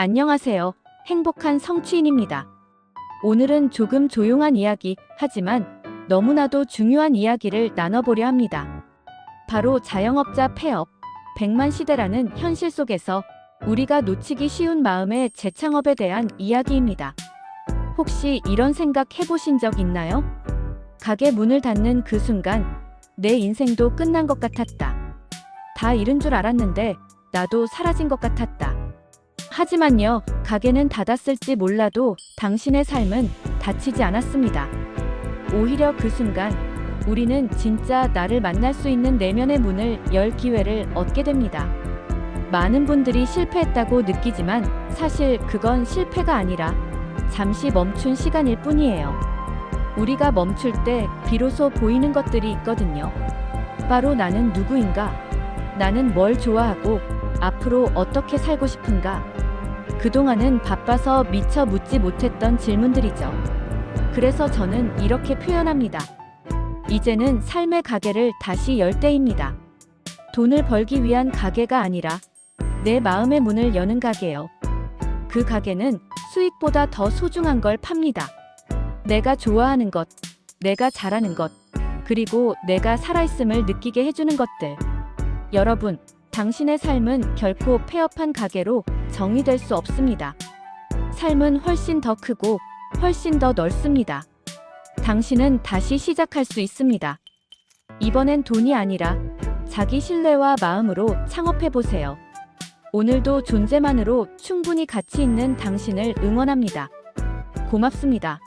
안녕하세요. 행복한 성취인입니다. 오늘은 조금 조용한 이야기, 하지만 너무나도 중요한 이야기를 나눠보려 합니다. 바로 자영업자 폐업, 백만 시대라는 현실 속에서 우리가 놓치기 쉬운 마음의 재창업에 대한 이야기입니다. 혹시 이런 생각 해보신 적 있나요? 가게 문을 닫는 그 순간 내 인생도 끝난 것 같았다. 다 잃은 줄 알았는데 나도 사라진 것 같았다. 하지만요, 가게는 닫았을지 몰라도 당신의 삶은 닫히지 않았습니다. 오히려 그 순간 우리는 진짜 나를 만날 수 있는 내면의 문을 열 기회를 얻게 됩니다. 많은 분들이 실패했다고 느끼지만 사실 그건 실패가 아니라 잠시 멈춘 시간일 뿐이에요. 우리가 멈출 때 비로소 보이는 것들이 있거든요. 바로 나는 누구인가? 나는 뭘 좋아하고 앞으로 어떻게 살고 싶은가? 그동안은 바빠서 미처 묻지 못했던 질문들이죠. 그래서 저는 이렇게 표현합니다. 이제는 삶의 가게를 다시 열 때입니다. 돈을 벌기 위한 가게가 아니라 내 마음의 문을 여는 가게요. 그 가게는 수익보다 더 소중한 걸 팝니다. 내가 좋아하는 것, 내가 잘하는 것, 그리고 내가 살아있음을 느끼게 해주는 것들. 여러분, 당신의 삶은 결코 폐업한 가게로 정의될 수 없습니다. 삶은 훨씬 더 크고 훨씬 더 넓습니다. 당신은 다시 시작할 수 있습니다. 이번엔 돈이 아니라 자기 신뢰와 마음으로 창업해 보세요. 오늘도 존재만으로 충분히 가치 있는 당신을 응원합니다. 고맙습니다.